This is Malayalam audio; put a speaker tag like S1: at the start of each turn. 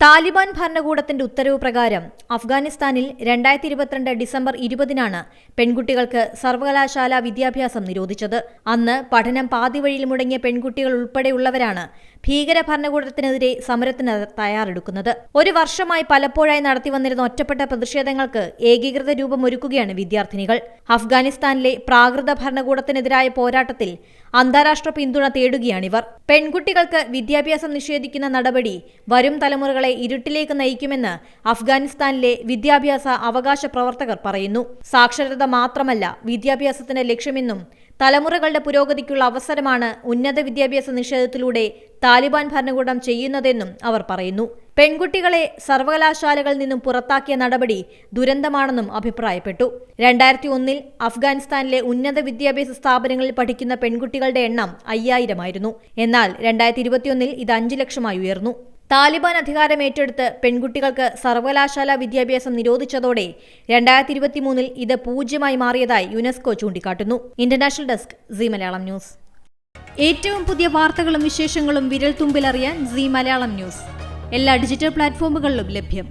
S1: താലിബാൻ ഭരണകൂടത്തിന്റെ ഉത്തരവ് പ്രകാരം അഫ്ഗാനിസ്ഥാനിൽ രണ്ടായിരത്തി ഇരുപത്തിരണ്ട് ഡിസംബർ ഇരുപതിനാണ് പെൺകുട്ടികൾക്ക് സർവകലാശാല വിദ്യാഭ്യാസം നിരോധിച്ചത്. അന്ന് പഠനം പാതിവഴിയിൽ മുടങ്ങിയ പെൺകുട്ടികൾ ഉൾപ്പെടെയുള്ളവരാണ് ഭീകര ഭരണകൂടത്തിനെതിരെ സമരത്തിന് തയ്യാറെടുക്കുന്നത്. ഒരു വർഷമായി പലപ്പോഴായി നടത്തിവന്നിരുന്ന ഒറ്റപ്പെട്ട പ്രതിഷേധങ്ങൾക്ക് ഏകീകൃത രൂപമൊരുക്കുകയാണ് വിദ്യാർത്ഥിനികൾ. അഫ്ഗാനിസ്ഥാനിലെ പ്രാകൃത ഭരണകൂടത്തിനെതിരായ പോരാട്ടത്തിൽ അന്താരാഷ്ട്ര പിന്തുണ തേടുകയാണിവർ. പെൺകുട്ടികൾക്ക് വിദ്യാഭ്യാസം നിഷേധിക്കുന്ന നടപടി വരും തലമുറകളെ ഇരുട്ടിലേക്ക് നയിക്കുമെന്ന് അഫ്ഗാനിസ്ഥാനിലെ വിദ്യാഭ്യാസ അവകാശ പ്രവർത്തകർ പറയുന്നു. സാക്ഷരത മാത്രമല്ല വിദ്യാഭ്യാസത്തിന്റെ ലക്ഷ്യമെന്നും തലമുറകളുടെ പുരോഗതിക്കുള്ള അവസരമാണ് ഉന്നത വിദ്യാഭ്യാസ നിഷേധത്തിലൂടെ താലിബാൻ ഭരണകൂടം ചെയ്യുന്നതെന്നും അവർ പറയുന്നു. പെൺകുട്ടികളെ സർവകലാശാലകളിൽ നിന്നും പുറത്താക്കിയ നടപടി ദുരന്തമാണെന്നും അഭിപ്രായപ്പെട്ടു. രണ്ടായിരത്തി ഒന്നിൽ അഫ്ഗാനിസ്ഥാനിലെ ഉന്നത വിദ്യാഭ്യാസ സ്ഥാപനങ്ങളിൽ പഠിക്കുന്ന പെൺകുട്ടികളുടെ എണ്ണം അയ്യായിരമായിരുന്നു. എന്നാൽ രണ്ടായിരത്തി ഇരുപത്തിയൊന്നിൽ ഇത് അഞ്ചു ലക്ഷമായി ഉയർന്നു. താലിബാൻ അധികാരമേറ്റെടുത്ത് പെൺകുട്ടികൾക്ക് സർവകലാശാല വിദ്യാഭ്യാസം നിരോധിച്ചതോടെ രണ്ടായിരത്തി ഇരുപത്തിമൂന്നിൽ ഇത് പൂജ്യമായി മാറിയതായി യുനെസ്കോ ചൂണ്ടിക്കാട്ടുന്നു. International desk C Malayalam news. ഏറ്റവും പുതിയ വാർത്തകളും വിശേഷങ്ങളും വിരൽ തുമ്പിലറിയാൻ സി മലയാളം ന്യൂസ്. എല്ലാ ഡിജിറ്റൽ പ്ലാറ്റ്ഫോമുകളിലും ലഭ്യം.